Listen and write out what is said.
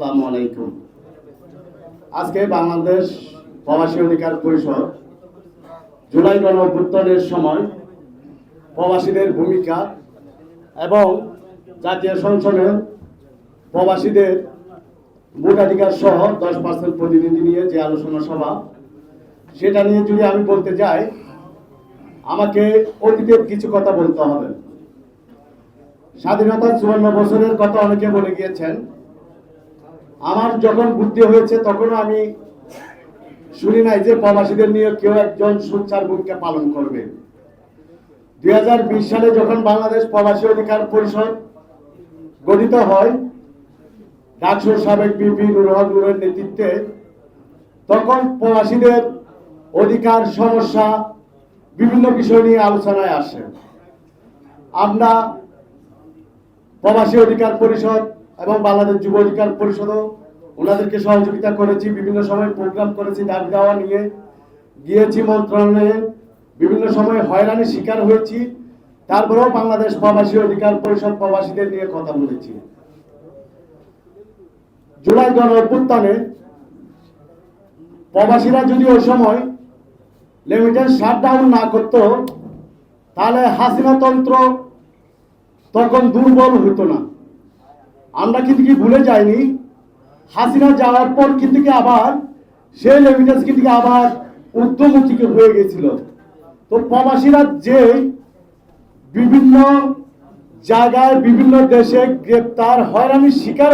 আসসালামু আলাইকুম। আজকে বাংলাদেশ প্রবাসী অধিকার পরিষদ জুলাই গণ সময় প্রবাসীদের ভূমিকা এবং জাতীয় সংসদে প্রবাসীদের ভোটাধিকার সহ দশ পার্সেন্ট প্রতিনিধি নিয়ে যে আলোচনা সভা, সেটা নিয়ে যদি আমি বলতে যাই আমাকে অতীতের কিছু কথা বলতে হবে। স্বাধীনতার চুয়ান্ন বছরের কথা অনেকে বলে গিয়েছেন আমার যখন বুদ্ধি হয়েছে, তখনও আমি শুনি নাই যে প্রবাসীদের নিয়ে কেউ একজন সোচ্চার ভূমিকা পালন করবে। দু হাজার বিশ সালে যখন বাংলাদেশ প্রবাসী অধিকার পরিষদ গঠিত হয় ডাকসুর সাবেক বিপি নুরহাগুরের নেতৃত্বে, তখন প্রবাসীদের অধিকার সমস্যা বিভিন্ন বিষয় নিয়ে আলোচনায় আসে। আমরা প্রবাসী অধিকার পরিষদ এবং বাংলাদেশ যুব অধিকার পরিষদও ওনাদেরকে সহযোগিতা করেছি, বিভিন্ন সময় প্রোগ্রাম করেছি, ডাক দেওয়া নিয়ে। গিয়েছি মন্ত্রণালয়ে, বিভিন্ন সময় হয়রানির শিকার হয়েছি। তারপরেও বাংলাদেশ প্রবাসী অধিকার পরিষদ প্রবাসীদের নিয়ে কথা বলেছি। জুলাই গণ অভ্যুত্থানে প্রবাসীরা যদি ওই সময় লিমিটেড শাটডাউন না করত, তাহলে হাসিনা তন্ত্র তখন দুর্বল হতো না। আমরা কিন্তু কি ভুলে যাইনি? হাসিনা যাওয়ার পর কিন্তু কি আবার সেই লেমিটাস কিন্তু আবার ঊর্ধ্বমুখী হয়ে গেছিল। তো প্রবাসীরা যে বিভিন্ন জায়গায় বিভিন্ন দেশে গ্রেপ্তার, হয়রানির শিকার